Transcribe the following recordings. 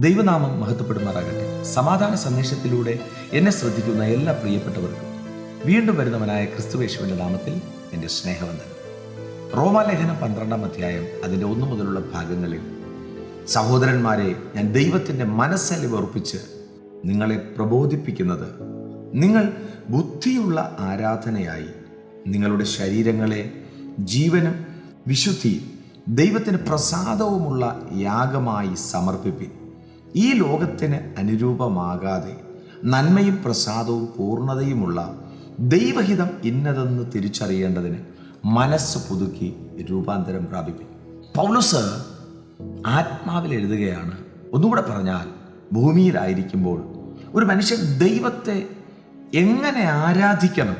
ദൈവനാമം മഹത്വപ്പെടുമാറാകട്ടെ. സമാധാന സന്ദേശത്തിലൂടെ എന്നെ ശ്രദ്ധിക്കുന്ന എല്ലാ പ്രിയപ്പെട്ടവർക്കും വീണ്ടും വരുന്നവനായ ക്രിസ്തുവേശുവിന്റെ നാമത്തിൽ എന്റെ സ്നേഹവന്ദനം. റോമാലേഖനം പന്ത്രണ്ടാം അധ്യായം അതിന്റെ ഒന്നു മുതലുള്ള ഭാഗങ്ങളിൽ സഹോദരന്മാരെ ഞാൻ ദൈവത്തിന്റെ മനസ്സലിവ് ഉറപ്പിച്ച് നിങ്ങളെ പ്രബോധിപ്പിക്കുന്നത് നിങ്ങൾ ബുദ്ധിയുള്ള ആരാധനയായി നിങ്ങളുടെ ശരീരങ്ങളെ ജീവനും വിശുദ്ധിയും ദൈവത്തിന് പ്രസാദവുമുള്ള യാഗമായി സമർപ്പിപ്പിൻ. ഈ ലോകത്തിന് അനുരൂപമാകാതെ നന്മയും പ്രസാദവും പൂർണതയുമുള്ള ദൈവഹിതം ഇന്നതെന്ന് തിരിച്ചറിയേണ്ടതിന് മനസ്സ് പുതുക്കി രൂപാന്തരം പ്രാപിപ്പിക്കും പൗലുസ് ആത്മാവിൽ എഴുതുകയാണ് ഒന്നുകൂടെ പറഞ്ഞാൽ ഭൂമിയിലായിരിക്കുമ്പോൾ ഒരു മനുഷ്യൻ ദൈവത്തെ എങ്ങനെ ആരാധിക്കണം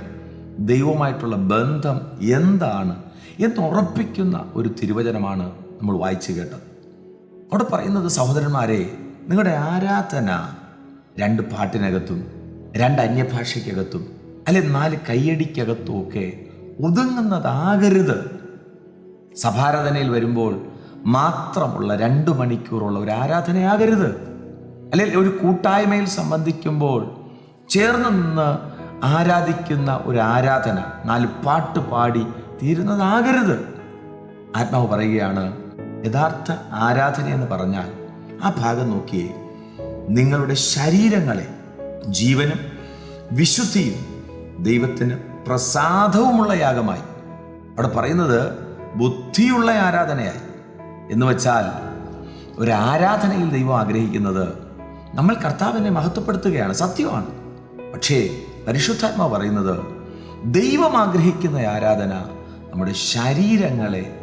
ദൈവവുമായിട്ടുള്ള ബന്ധം എന്താണ് എന്ന് ഉറപ്പിക്കുന്ന ഒരു തിരുവചനമാണ് നമ്മൾ വായിച്ചു കേട്ടത്. അവിടെ പറയുന്നത് സഹോദരന്മാരെ നിങ്ങളുടെ ആരാധന രണ്ട് പാട്ടിനകത്തും രണ്ട് അന്യഭാഷയ്ക്കകത്തും അല്ലെ നാല് കയ്യടിക്കകത്തും ഒക്കെ ഒതുങ്ങുന്നതാകരുത്. സഭാരാധനയിൽ വരുമ്പോൾ മാത്രമുള്ള രണ്ട് മണിക്കൂറുള്ള ഒരു ആരാധനയാകരുത്. അല്ലെങ്കിൽ ഒരു കൂട്ടായ്മയിൽ സംബന്ധിക്കുമ്പോൾ ചേർന്ന് നിന്ന് ആരാധിക്കുന്ന ഒരു ആരാധന നാല് പാട്ട് പാടി തീരുന്നതാകരുത്. ആത്മാവ് പറയുകയാണ് യഥാർത്ഥ ആരാധന എന്ന് പറഞ്ഞാൽ ആ ഭാഗം നോക്കിയേ. നിങ്ങളുടെ ശരീരങ്ങളെ ജീവനും വിശുദ്ധിയും ദൈവത്തിന് പ്രസാദവുമുള്ള യാഗമായി. അവിടെ പറയുന്നത് ബുദ്ധിയുള്ള ആരാധനയായി. എന്ന് വെച്ചാൽ ഒരു ആരാധനയിൽ ദൈവം ആഗ്രഹിക്കുന്നത് നമ്മൾ കർത്താവിനെ മഹത്വപ്പെടുത്തുകയാണ് സത്യമാണ്. പക്ഷേ പരിശുദ്ധാത്മാ പറയുന്നത് ദൈവം ആഗ്രഹിക്കുന്ന ആരാധന നമ്മുടെ ശരീരങ്ങളെ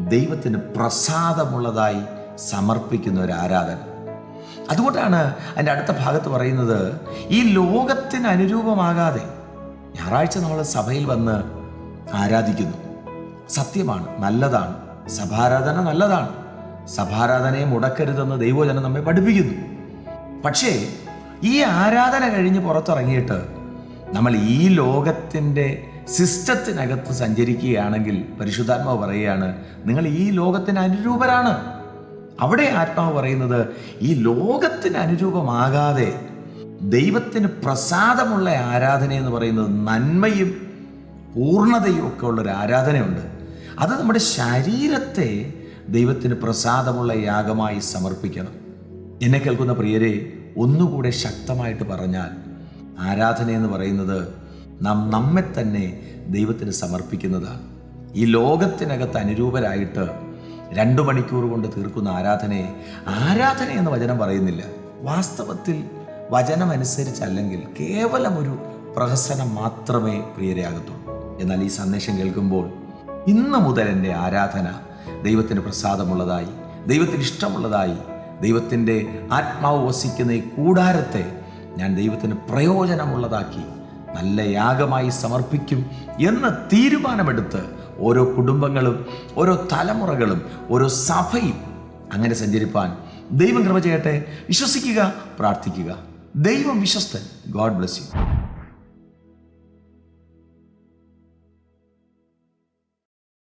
ദൈവത്തിന് പ്രസാദമുള്ളതായി സമർപ്പിക്കുന്ന ഒരു ആരാധന അതുകൊണ്ടാണ് അതിന്റെ അടുത്ത ഭാഗത്ത് പറയുന്നത് ഈ ലോകത്തിന് അനുരൂപമാകാതെ ഞായറാഴ്ച നമ്മൾ സഭയിൽ വന്ന് ആരാധിക്കുന്നു. സത്യമാണ് നല്ലതാണ്. സഭാരാധന നല്ലതാണ്. സഭാരാധനയെ മുടക്കരുതെന്ന് ദൈവജനം നമ്മെ പഠിപ്പിക്കുന്നു. പക്ഷേ ഈ ആരാധന കഴിഞ്ഞ് പുറത്തിറങ്ങിയിട്ട് നമ്മൾ ഈ ലോകത്തിന്റെ സിസ്റ്റത്തിനകത്ത് സഞ്ചരിക്കുകയാണെങ്കിൽ പരിശുദ്ധാത്മാവ് പറയുകയാണ് നിങ്ങൾ ഈ ലോകത്തിന് അനുരൂപരാണ്. അവിടെ ആത്മാവ് പറയുന്നത് ഈ ലോകത്തിന് അനുരൂപമാകാതെ ദൈവത്തിന് പ്രസാദമുള്ള ആരാധന എന്ന് പറയുന്നത് നന്മയും പൂർണതയും ഒക്കെ ഉള്ളൊരു ആരാധനയുണ്ട്. അത് നമ്മുടെ ശരീരത്തെ ദൈവത്തിന് പ്രസാദമുള്ള യാഗമായി സമർപ്പിക്കണം. എന്നെ കേൾക്കുന്ന പ്രിയരെ ഒന്നുകൂടെ ശക്തമായിട്ട് പറഞ്ഞാൽ ആരാധന എന്ന് പറയുന്നത് നാം നമ്മെ തന്നെ ദൈവത്തിന് സമർപ്പിക്കുന്നതാണ്. ഈ ലോകത്തിനകത്ത് അനുരൂപരായിട്ട് രണ്ടു മണിക്കൂർ കൊണ്ട് തീർക്കുന്ന ആരാധനയെ ആരാധന എന്ന് വചനം പറയുന്നില്ല. വാസ്തവത്തിൽ വചനമനുസരിച്ചല്ലെങ്കിൽ കേവലം ഒരു പ്രഹസനം മാത്രമേ പ്രിയരെയാകത്തുള്ളൂ എന്നാൽ ഈ സന്ദേശം കേൾക്കുമ്പോൾ ഇന്ന് മുതൽ എന്റെ ആരാധന ദൈവത്തിന് പ്രസാദമുള്ളതായി ദൈവത്തിന് ഇഷ്ടമുള്ളതായി ദൈവത്തിന്റെ ആത്മാവ് വസിക്കുന്ന ഈ കൂടാരത്തെ ഞാൻ ദൈവത്തിന് പ്രയോജനമുള്ളതാക്കി നല്ല യാഗമായി സമർപ്പിക്കും എന്ന് തീരുമാനമെടുത്ത് ഓരോ കുടുംബങ്ങളും ഓരോ തലമുറകളും ഓരോ സഭയും അങ്ങനെ സഞ്ചരിപ്പാൻ ദൈവം കൃപ ചെയ്യട്ടെ. വിശ്വസിക്കുക പ്രാർത്ഥിക്കുക. ദൈവം വിശ്വസ്തൻ. God bless you